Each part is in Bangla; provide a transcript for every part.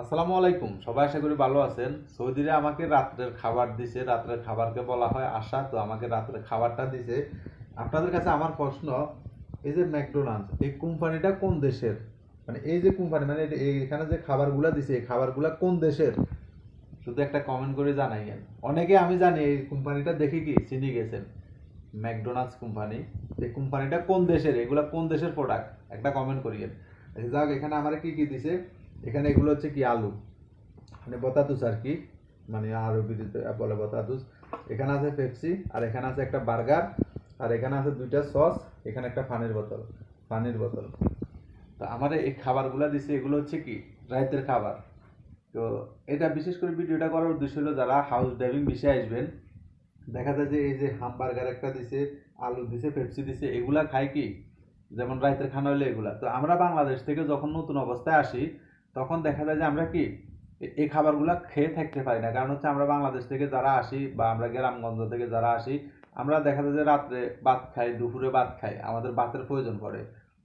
আসসালামু আলাইকুম সবাই আশা করি ভালো আছেন। সৌদিরা আমাকে রাত্রের খাবার দিছে রাত্রের খাবারকে বলা হয় আশা তো আমাকে রাত্রের খাবারটা দিছে। আপনাদের কাছে আমার প্রশ্ন এই যে ম্যাকডোনাল্ডস এই কোম্পানিটা কোন দেশের? মানে এই যে কোম্পানি মানে এখানে যে খাবারগুলো দিছে এই খাবারগুলো কোন দেশের? শুধু একটা কমেন্ট করে জানাই জানাইয়েন অনেকে আমি জানি এই কোম্পানিটা দেখে কি চিনি গেছেন। ম্যাকডোনাল্ডস কোম্পানি এই কোম্পানিটা কোন দেশের? এগুলা কোন দেশের প্রোডাক্ট একটা কমেন্ট করিয়েন আচ্ছা, যাক এখানে আমার কি কি দিছে? এখানে এগুলো হচ্ছে কি আলু। মানে বতাতুস আর কি। মানে আরবিতে বলে বতাতুস এখানে আছে পেপসি, আর এখানে আছে একটা বার্গার, আর এখানে আছে দুইটা সস, এখানে একটা পানির বোতল পানির বোতল। তো আমার এই খাবারগুলো দিছে, এগুলো হচ্ছে কি, রাইতের খাবার। তো এটা বিশেষ করে ভিডিওটা করার উদ্দেশ্য হলো যারা হাউস ড্রাইভিং বিষয়ে আসবেন, দেখা যায় যে এই যে হামবার্গার একটা দিছে, আলু দিছে, পেপসি দিছে, এগুলা খায় কি? যেমন রাইতের খানা হলে এগুলা। তো আমরা বাংলাদেশ থেকে যখন নতুন অবস্থায় আসি তখন দেখা যায় যে আমরা কি এই খাবারগুলো খেয়ে থাকতে পারি না। কারণ হচ্ছে আমরা বাংলাদেশ থেকে যারা আসি বা আমরা গ্রামগঞ্জ থেকে যারা আসি, আমরা দেখা যায় যে রাত্রে ভাত খাই, দুপুরে ভাত খাই, আমাদের ভাতের প্রয়োজন পড়ে।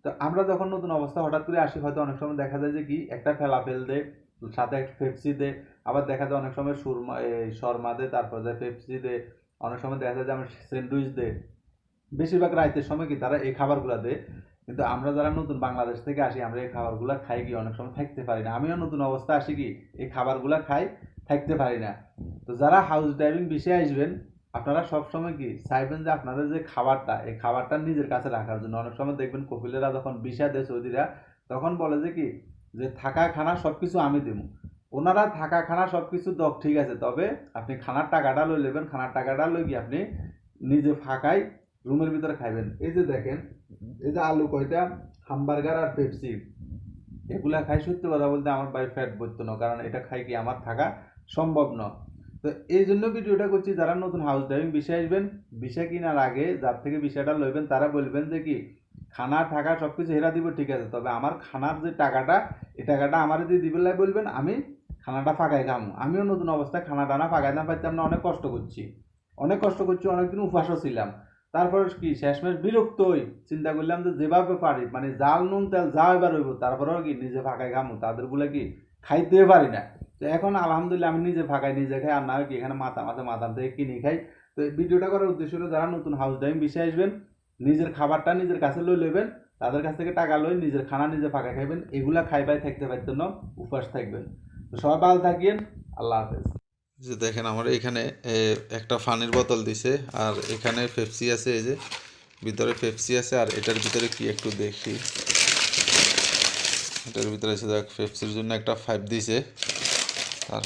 তো আমরা যখন নতুন অবস্থা হঠাৎ করে আসি, হয়তো অনেক সময় দেখা যায় যে কি একটা ফেলাফেল দে, সাথে একটা পেপসি দে, আবার দেখা যায় অনেক সময় সুরমা এই শর্মা দে, তারপর যায় পেপসি দে, অনেক সময় দেখা যায় যে আমরা স্যান্ডউইচ দে। বেশিরভাগ রাইতের সময় কি তারা এই খাবারগুলো দেয় কিন্তু আমরা যারা নতুন বাংলাদেশ থেকে আসি, আমরা এই খাবারগুলো খাই কি? অনেক সময় থাকতে পারি না। আমিও নতুন অবস্থা আসি কি? এই খাবারগুলো খাই, থাকতে পারি না। তো যারা হাউস ড্রাইভিং বিষয়ে আসবেন, আপনারা সবসময় কি? চাইবেন যে আপনাদের যে খাবারটা, এই খাবারটা নিজের কাছে রাখার জন্য। অনেক সময় দেখবেন কপিলেরা যখন বিষা দেয় সৌদিরা, তখন বলে যে কি? যে থাকা খানা সব কিছু আমি দেবো। ওনারা থাকা খানা সব কিছু দক ঠিক আছে, তবে আপনি খানার টাকাটা লই নেবেন। খানার টাকাটা লই গিয়ে আপনি নিজে ফাঁকাই রুমের ভিতরে খাইবেন। এই যে দেখেন, এই যে আলু কয়টা? হামবার্গার আর পেপসি। এগুলা খাই সত্যি কথা বলতে আমার বাই ফ্যাট বলতো না, কারণ এটা খাই কি আমার থাকা সম্ভব না। তো এই জন্য ভিডিওটা করছি, যারা নতুন হাউস ড্রাইভিং বিষয় আসবেন বিষয় কিনার আগে যার থেকে বিষয়টা লইবেন, তারা বলবেন যে কি, খানা, থাকা সব কিছু হেরা দিব, ঠিক আছে। তবে আমার খানার যে টাকাটা, এই টাকাটা আমার যদি দিবে লাই বলবেন, আমি খানাটা ফাঁকাই খামো। আমিও নতুন অবস্থায় খানা টানা ফাঁকাই না পাইতাম না, অনেক কষ্ট করছি। অনেক কষ্ট করছি, অনেকদিন উপাসও ছিলাম। তারপর কি, শেষমেশ বিরক্ত হই চিন্তা করলাম যে যেভাবে পারি মানে জাল, নুন, তেল যা এবার হইব তারপরেও কি নিজে ফাঁকায় খামু তাদের বলে কি খাইতে পারি না। তো এখন আলহামদুলিল্লাহ আমি নিজে ফাঁকাই নিজে খাই, আর না কি এখানে মাথা মাথা মাথা থেকে কিনে খাই। তো ভিডিওটা করার উদ্দেশ্য হলো, যারা নতুন হাউস ড্রাইভিং বিষয়ে আসবেন, নিজের খাবারটা নিজের কাছে লই নেবেন তাদের কাছ থেকে টাকা লই নিজের খানা নিজে ফাঁকা খাইবেন, এগুলা খাইবাই থাকতে পারতেন উপাস থাকবেন। তো সবাই ভালো থাকিয়েন আল্লাহ হাফেজ। যে দেখেন আমার এখানে একটা পানির বোতল দিছে, আর এখানে পেপসি আছে, এই যে ভিতরে পেপসি আছে, আর এটার ভিতরে কি একটু দেখি। এটার ভিতরে আছে দেখ, পেপসির জন্য একটা ফাইভ দিছে। আর